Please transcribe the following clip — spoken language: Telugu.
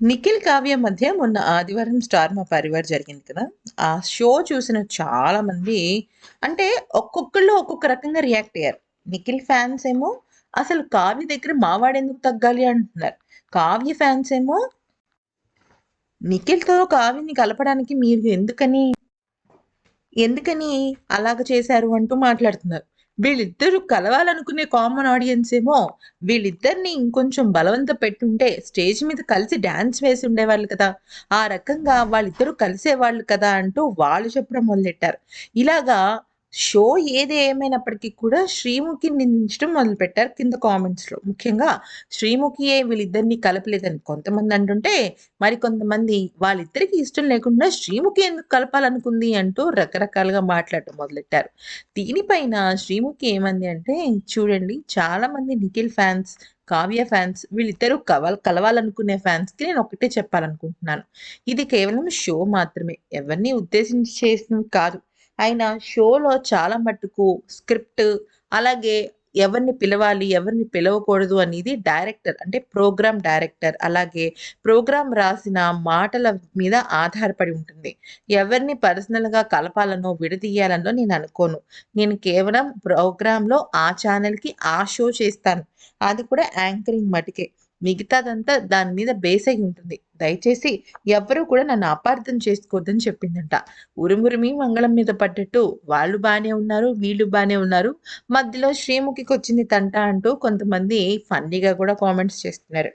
నిఖిల్ కావ్య మధ్య మొన్న ఆదివారం స్టార్ మా పరివార్ జరిగింది కదా. ఆ షో చూసిన చాలామంది అంటే ఒక్కొక్కళ్ళు ఒక్కొక్క రకంగా రియాక్ట్ అయ్యారు. నిఖిల్ ఫ్యాన్స్ ఏమో అసలు కావ్య దగ్గర మావాడెందుకు తగ్గాలి అంటున్నారు. కావ్య ఫ్యాన్స్ ఏమో నిఖిల్తో కావ్యని కలపడానికి మీరు ఎందుకని ఎందుకని అలాగ చేశారు అంటూ మాట్లాడుతున్నారు. వీళ్ళిద్దరూ కలవాలనుకునే కామన్ ఆడియన్స్ ఏమో వీళ్ళిద్దరిని ఇంకొంచెం బలవంత పెట్టుంటే స్టేజ్ మీద కలిసి డ్యాన్స్ వేసి ఉండేవాళ్ళు కదా. ఆ రకంగా వాళ్ళిద్దరూ కలిసేవాళ్ళు కదా అంటూ వాళ్ళు చెప్పడం మొదలెట్టారు. ఇలాగా షో ఏది ఏమైనప్పటికీ కూడా శ్రీముఖి నిందించడం మొదలుపెట్టారు కింద కామెంట్స్లో ముఖ్యంగా శ్రీముఖియే వీళ్ళిద్దరిని కలపలేదని కొంతమంది అంటుంటే మరి కొంతమంది వాళ్ళిద్దరికి ఇష్టం లేకుండా శ్రీముఖి ఎందుకు కలపాలనుకుంది అంటూ రకరకాలుగా మాట్లాడటం మొదలెట్టారు. దీనిపైన శ్రీముఖి ఏమంది అంటే చూడండి చాలామంది నిఖిల్ ఫ్యాన్స్ కావ్య ఫ్యాన్స్ వీళ్ళిద్దరూ కవల్ కలవాలనుకునే ఫ్యాన్స్కి నేను ఒకటే చెప్పాలనుకుంటున్నాను. ఇది కేవలం షో మాత్రమే. ఎవరిని ఉద్దేశించి చేసినవి కాదు. అయినా షోలో చాలా మట్టుకు స్క్రిప్ట్ అలాగే ఎవరిని పిలవాలి ఎవరిని పిలవకూడదు అనేది డైరెక్టర్ అంటే ప్రోగ్రామ్ డైరెక్టర్ అలాగే ప్రోగ్రామ్ రాసిన మాటల మీద ఆధారపడి ఉంటుంది. ఎవరిని పర్సనల్గా కలపాలనో విడదీయాలనో నేను అనుకోను. నేను కేవలం ప్రోగ్రాంలో ఆ ఛానల్కి ఆ షో చేస్తాను. అది కూడా యాంకరింగ్ మటుకే. మిగతాదంతా దాని మీద బేస్ అయి ఉంటుంది. దయచేసి ఎవ్వరూ కూడా నన్ను అపార్థం చేసుకోవద్దని చెప్పిందంట. ఉరుమురిమి మంగళం మీద పడ్డట్టు వాళ్ళు బాగానే ఉన్నారు వీళ్ళు బాగానే ఉన్నారు. మధ్యలో శ్రీముఖికి వచ్చింది తంట అంటూ కొంతమంది ఫన్నీగా కూడా కామెంట్స్ చేస్తున్నారు.